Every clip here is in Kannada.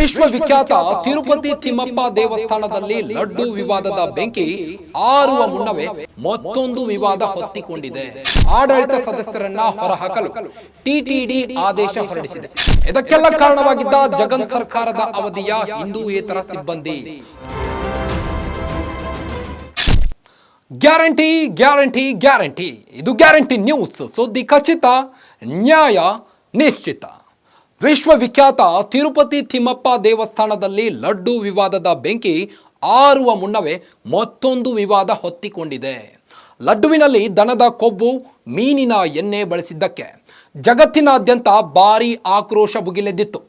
ವಿಶ್ವವಿಖ್ಯಾತ ತಿರುಪತಿ ತಿಮ್ಮಪ್ಪ ದೇವಸ್ಥಾನದಲ್ಲಿ ಲಡ್ಡು ವಿವಾದದ ಬೆಂಕಿ ಆರುವ ಮುನ್ನವೇ ಮತ್ತೊಂದು ವಿವಾದ ಹೊತ್ತಿಕೊಂಡಿದೆ. ಆಡಳಿತ ಸದಸ್ಯರನ್ನ ಹೊರಹಾಕಲು ಟಿಟಿಡಿ ಆದೇಶ ಹೊರಡಿಸಿದೆ. ಇದಕ್ಕೆಲ್ಲ ಕಾರಣವಾಗಿದ್ದ ಜಗನ್ ಸರ್ಕಾರದ ಅವಧಿಯ ಹಿಂದೂಯೇತರ ಸಿಬ್ಬಂದಿ. Guarantee guarantee guarantee. ಇದು ಗ್ಯಾರಂಟಿ ನ್ಯೂಸ್. ಸುದ್ದಿ ಖಚಿತ ನ್ಯಾಯ ನಿಶ್ಚಿತ. ವಿಶ್ವವಿಖ್ಯಾತ ತಿರುಪತಿ ತಿಮ್ಮಪ್ಪ ದೇವಸ್ಥಾನದಲ್ಲಿ ಲಡ್ಡು ವಿವಾದದ ಬೆಂಕಿ ಆರುವ ಮುನ್ನವೇ ಮತ್ತೊಂದು ವಿವಾದ ಹೊತ್ತಿಕೊಂಡಿದೆ. ಲಡ್ಡುವಿನಲ್ಲಿ ದನದ ಕೊಬ್ಬು, ಮೀನಿನ ಎಣ್ಣೆ ಬಳಸಿದ್ದಕ್ಕೆ ಜಗತ್ತಿನಾದ್ಯಂತ ಭಾರೀ ಆಕ್ರೋಶ ಭುಗಿಲೆದ್ದಿತ್ತು.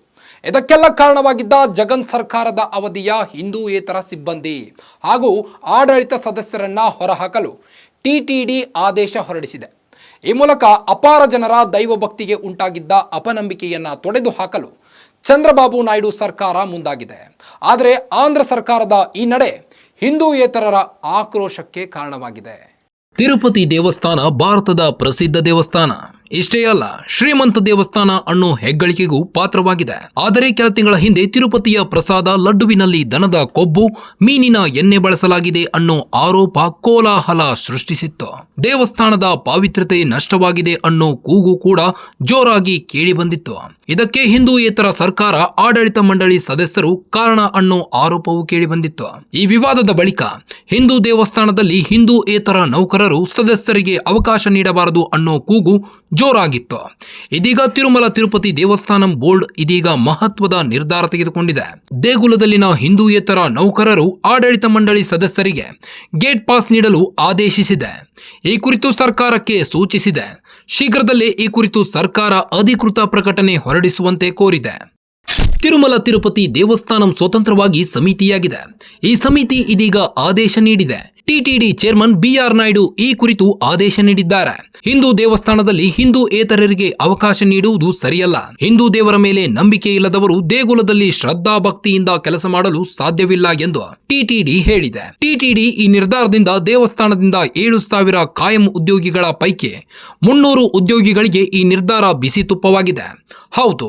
ಇದಕ್ಕೆಲ್ಲ ಕಾರಣವಾಗಿದ್ದ ಜಗನ್ ಸರ್ಕಾರದ ಅವಧಿಯ ಹಿಂದೂಯೇತರ ಸಿಬ್ಬಂದಿ ಹಾಗೂ ಆಡಳಿತ ಸದಸ್ಯರನ್ನ ಹೊರಹಾಕಲು ಟಿಟಿಡಿ ಆದೇಶ ಹೊರಡಿಸಿದೆ. ಈ ಮೂಲಕ ಅಪಾರ ಜನರ ದೈವ ಭಕ್ತಿಗೆ ಉಂಟಾಗಿದ್ದ ಅಪನಂಬಿಕೆಯನ್ನ ತೊಡೆದು ಹಾಕಲು ಚಂದ್ರಬಾಬು ನಾಯ್ಡು ಸರ್ಕಾರ ಮುಂದಾಗಿದೆ. ಆದರೆ ಆಂಧ್ರ ಸರ್ಕಾರದ ಈ ನಡೆ ಹಿಂದೂಯೇತರರ ಆಕ್ರೋಶಕ್ಕೆ ಕಾರಣವಾಗಿದೆ. ತಿರುಪತಿ ದೇವಸ್ಥಾನ ಭಾರತದ ಪ್ರಸಿದ್ಧ ದೇವಸ್ಥಾನ. ಇಷ್ಟೇ ಅಲ್ಲ, ಶ್ರೀಮಂತ ದೇವಸ್ಥಾನ ಅನ್ನೋ ಹೆಗ್ಗಳಿಕೆಗೂ ಪಾತ್ರವಾಗಿದೆ. ಆದರೆ ಕೆಲ ತಿಂಗಳ ಹಿಂದೆ ತಿರುಪತಿಯ ಪ್ರಸಾದ ಲಡ್ಡುವಿನಲ್ಲಿ ದನದ ಕೊಬ್ಬು, ಮೀನಿನ ಎಣ್ಣೆ ಬಳಸಲಾಗಿದೆ ಅನ್ನೋ ಆರೋಪ ಕೋಲಾಹಲ ಸೃಷ್ಟಿಸಿತ್ತು. ದೇವಸ್ಥಾನದ ಪಾವಿತ್ರ್ಯತೆ ನಷ್ಟವಾಗಿದೆ ಅನ್ನೋ ಕೂಗು ಕೂಡ ಜೋರಾಗಿ ಕೇಳಿಬಂದಿತ್ತು. ಇದಕ್ಕೆ ಹಿಂದೂಯೇತರ ಸರ್ಕಾರ, ಆಡಳಿತ ಮಂಡಳಿ ಸದಸ್ಯರು ಕಾರಣ ಅನ್ನೋ ಆರೋಪವೂ ಕೇಳಿಬಂದಿತ್ತು. ಈ ವಿವಾದದ ಬಳಿಕ ಹಿಂದೂ ದೇವಸ್ಥಾನದಲ್ಲಿ ಹಿಂದೂಯೇತರ ನೌಕರರು ಸದಸ್ಯರಿಗೆ ಅವಕಾಶ ನೀಡಬಾರದು ಅನ್ನೋ ಕೂಗು ಜೋರಾಗಿತ್ತು. ಇದೀಗ ತಿರುಮಲ ತಿರುಪತಿ ದೇವಸ್ಥಾನಂ ಬೋರ್ಡ್ ಇದೀಗ ಮಹತ್ವದ ನಿರ್ಧಾರ ತೆಗೆದುಕೊಂಡಿದೆ. ದೇಗುಲದಲ್ಲಿನ ಹಿಂದೂಯೇತರ ನೌಕರರು ಆಡಳಿತ ಮಂಡಳಿ ಸದಸ್ಯರಿಗೆ ಗೇಟ್ ಪಾಸ್ ನೀಡಲು ಆದೇಶಿಸಿದೆ. ಈ ಕುರಿತು ಸರ್ಕಾರಕ್ಕೆ ಸೂಚಿಸಿದೆ. ಶೀಘ್ರದಲ್ಲೇ ಈ ಕುರಿತು ಸರ್ಕಾರ ಅಧಿಕೃತ ಪ್ರಕಟಣೆ ಹೊರಡಿಸುವಂತೆ ಕೋರಿದೆ. ತಿರುಮಲ ತಿರುಪತಿ ದೇವಸ್ಥಾನಂ ಸ್ವತಂತ್ರವಾಗಿ ಸಮಿತಿಯಾಗಿದೆ. ಈ ಸಮಿತಿ ಇದೀಗ ಆದೇಶ ನೀಡಿದೆ. ಟಿಟಿಡಿ ಚೇರ್ಮನ್ ಬಿಆರ್ ನಾಯ್ಡು ಈ ಕುರಿತು ಆದೇಶ ನೀಡಿದ್ದಾರೆ. ಹಿಂದೂ ದೇವಸ್ಥಾನದಲ್ಲಿ ಹಿಂದೂ ಏತರರಿಗೆ ಅವಕಾಶ ನೀಡುವುದು ಸರಿಯಲ್ಲ. ಹಿಂದೂ ದೇವರ ಮೇಲೆ ನಂಬಿಕೆ ಇಲ್ಲದವರು ದೇಗುಲದಲ್ಲಿ ಶ್ರದ್ಧಾ ಭಕ್ತಿಯಿಂದ ಕೆಲಸ ಮಾಡಲು ಸಾಧ್ಯವಿಲ್ಲ ಎಂದು ಟಿಟಿಡಿ ಹೇಳಿದೆ. ಟಿಟಿಡಿ ಈ ನಿರ್ಧಾರದಿಂದ ದೇವಸ್ಥಾನದಿಂದ ಏಳು ಸಾವಿರ ಕಾಯಂ ಉದ್ಯೋಗಿಗಳ ಪೈಕಿ ಮುನ್ನೂರು ಉದ್ಯೋಗಿಗಳಿಗೆ ಈ ನಿರ್ಧಾರ ಬಿಸಿ ತುಪ್ಪವಾಗಿದೆ. ಹೌದು,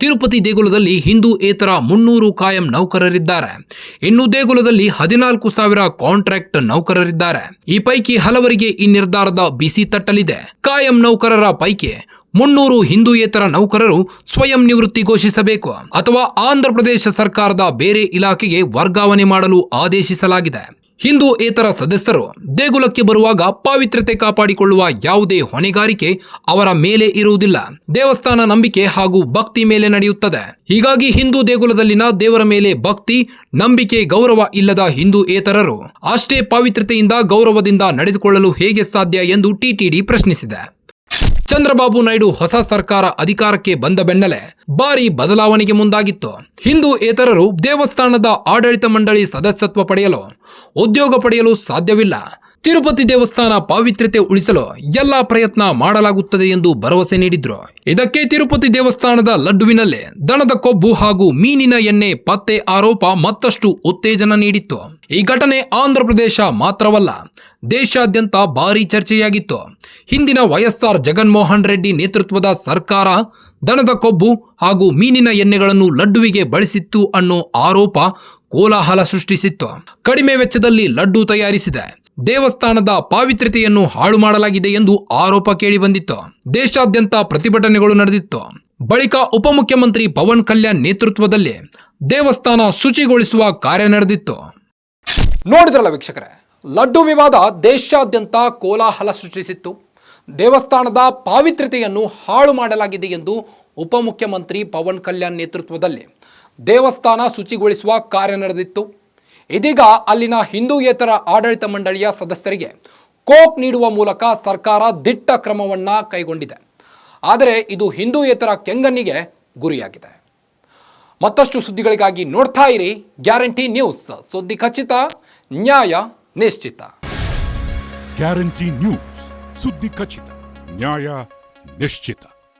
ತಿರುಪತಿ ದೇಗುಲದಲ್ಲಿ ಹಿಂದೂ ಏತರ ಮುನ್ನೂರು ಕಾಯಂ ನೌಕರರಿದ್ದಾರೆ. ಇನ್ನು ದೇಗುಲದಲ್ಲಿ ಹದಿನಾಲ್ಕು ಸಾವಿರ ಕಾಂಟ್ರಾಕ್ಟ್ ನೌಕರರಿದ್ದಾರೆ. ಈ ಪೈಕಿ ಹಲವರಿಗೆ ಈ ನಿರ್ಧಾರದ ಬಿಸಿ ತಟ್ಟಲಿದೆ. ಕಾಯಂ ನೌಕರರ ಪೈಕಿ ಮುನ್ನೂರು ಹಿಂದೂಯೇತರ ನೌಕರರು ಸ್ವಯಂ ನಿವೃತ್ತಿ ಘೋಷಿಸಬೇಕು ಅಥವಾ ಆಂಧ್ರ ಪ್ರದೇಶ ಸರ್ಕಾರದ ಬೇರೆ ಇಲಾಖೆಗೆ ವರ್ಗಾವಣೆ ಮಾಡಲು ಆದೇಶಿಸಲಾಗಿದೆ. ಹಿಂದೂ ಏತರ ಸದಸ್ಯರು ದೇಗುಲಕ್ಕೆ ಬರುವಾಗ ಪಾವಿತ್ರ್ಯತೆ ಕಾಪಾಡಿಕೊಳ್ಳುವ ಯಾವುದೇ ಹೊಣೆಗಾರಿಕೆ ಅವರ ಮೇಲೆ ಇರುವುದಿಲ್ಲ. ದೇವಸ್ಥಾನ ನಂಬಿಕೆ ಹಾಗೂ ಭಕ್ತಿ ಮೇಲೆ ನಡೆಯುತ್ತದೆ. ಹೀಗಾಗಿ ಹಿಂದೂ ದೇಗುಲದಲ್ಲಿನ ದೇವರ ಮೇಲೆ ಭಕ್ತಿ, ನಂಬಿಕೆ, ಗೌರವ ಇಲ್ಲದ ಹಿಂದೂ ಏತರರು ಅಷ್ಟೇ ಪಾವಿತ್ರ್ಯತೆಯಿಂದ ಗೌರವದಿಂದ ನಡೆದುಕೊಳ್ಳಲು ಹೇಗೆ ಸಾಧ್ಯ ಎಂದು ಟಿಟಿಡಿ ಪ್ರಶ್ನಿಸಿದೆ. ಚಂದ್ರಬಾಬು ನಾಯ್ಡು ಹೊಸ ಸರ್ಕಾರ ಅಧಿಕಾರಕ್ಕೆ ಬಂದ ಬೆನ್ನಲ್ಲೇ ಭಾರಿ ಬದಲಾವಣೆಗೆ ಮುಂದಾಗಿತ್ತು. ಹಿಂದೂ ಏತರರು ದೇವಸ್ಥಾನದ ಆಡಳಿತ ಮಂಡಳಿ ಸದಸ್ಯತ್ವ ಪಡೆಯಲು ಉದ್ಯೋಗ ಪಡೆಯಲು ಸಾಧ್ಯವಿಲ್ಲ. ತಿರುಪತಿ ದೇವಸ್ಥಾನ ಪಾವಿತ್ರ್ಯತೆ ಉಳಿಸಲು ಎಲ್ಲ ಪ್ರಯತ್ನ ಮಾಡಲಾಗುತ್ತದೆ ಎಂದು ಭರವಸೆ ನೀಡಿದ್ರು. ಇದಕ್ಕೆ ತಿರುಪತಿ ದೇವಸ್ಥಾನದ ಲಡ್ಡುವಿನಲ್ಲೇ ದನದ ಕೊಬ್ಬು ಹಾಗೂ ಮೀನಿನ ಎಣ್ಣೆ ಪತ್ತೆ ಆರೋಪ ಮತ್ತಷ್ಟು ಉತ್ತೇಜನ ನೀಡಿತ್ತು. ಈ ಘಟನೆ ಆಂಧ್ರ ಪ್ರದೇಶ ಮಾತ್ರವಲ್ಲ, ದೇಶಾದ್ಯಂತ ಭಾರೀ ಚರ್ಚೆಯಾಗಿತ್ತು. ಹಿಂದಿನ ವೈಎಸ್ಆರ್ ಜಗನ್ಮೋಹನ್ ರೆಡ್ಡಿ ನೇತೃತ್ವದ ಸರ್ಕಾರ ದನದ ಕೊಬ್ಬು ಹಾಗೂ ಮೀನಿನ ಎಣ್ಣೆಗಳನ್ನು ಲಡ್ಡುವಿಗೆ ಬಳಸಿತ್ತು ಅನ್ನೋ ಆರೋಪ ಕೋಲಾಹಲ ಸೃಷ್ಟಿಸಿತ್ತು. ಕಡಿಮೆ ವೆಚ್ಚದಲ್ಲಿ ಲಡ್ಡು ತಯಾರಿಸಿದೆ. ದೇವಸ್ಥಾನದ ಪಾವಿತ್ರ್ಯತೆಯನ್ನು ಹಾಳು ಮಾಡಲಾಗಿದೆ ಎಂದು ಆರೋಪ ಕೇಳಿಬಂದಿತ್ತು. ದೇಶಾದ್ಯಂತ ಪ್ರತಿಭಟನೆಗಳು ನಡೆದಿತ್ತು. ಬಳಿಕ ಉಪಮುಖ್ಯಮಂತ್ರಿ ಪವನ್ ಕಲ್ಯಾಣ್ ನೇತೃತ್ವದಲ್ಲಿ ದೇವಸ್ಥಾನ ಶುಚಿಗೊಳಿಸುವ ಕಾರ್ಯ ನಡೆದಿತ್ತು. ನೋಡಿದ್ರಲ್ಲ ವೀಕ್ಷಕರೇ, ಲಡ್ಡು ವಿವಾದ ದೇಶಾದ್ಯಂತ ಕೋಲಾಹಲ ಸೃಷ್ಟಿಸಿತ್ತು. ದೇವಸ್ಥಾನದ ಪಾವಿತ್ರ್ಯತೆಯನ್ನು ಹಾಳು ಮಾಡಲಾಗಿದೆ ಎಂದು ಉಪಮುಖ್ಯಮಂತ್ರಿ ಪವನ್ ಕಲ್ಯಾಣ್ ನೇತೃತ್ವದಲ್ಲಿ ದೇವಸ್ಥಾನ ಶುಚಿಗೊಳಿಸುವ ಕಾರ್ಯ ನಡೆದಿತ್ತು. ಇದೀಗ ಅಲ್ಲಿನ ಹಿಂದೂಯೇತರ ಆಡಳಿತ ಮಂಡಳಿಯ ಸದಸ್ಯರಿಗೆ ಕೋಕ್ ನೀಡುವ ಮೂಲಕ ಸರ್ಕಾರ ದಿಟ್ಟ ಕ್ರಮವನ್ನು ಕೈಗೊಂಡಿದೆ. ಆದರೆ ಇದು ಹಿಂದೂಯೇತರ ಕೆಂಗನ್ನಿಗೆ ಗುರಿಯಾಗಿದೆ. ಮತ್ತಷ್ಟು ಸುದ್ದಿಗಳಿಗಾಗಿ ನೋಡ್ತಾ ಇರಿ ಗ್ಯಾರಂಟಿ ನ್ಯೂಸ್. ಸುದ್ದಿ ಖಚಿತ, ನ್ಯಾಯ ನಿಶ್ಚಿತ. Guarantee news. ಸುದ್ದಿ ಖಚಿತ, ನ್ಯಾಯ ನಿಶ್ಚಿತ.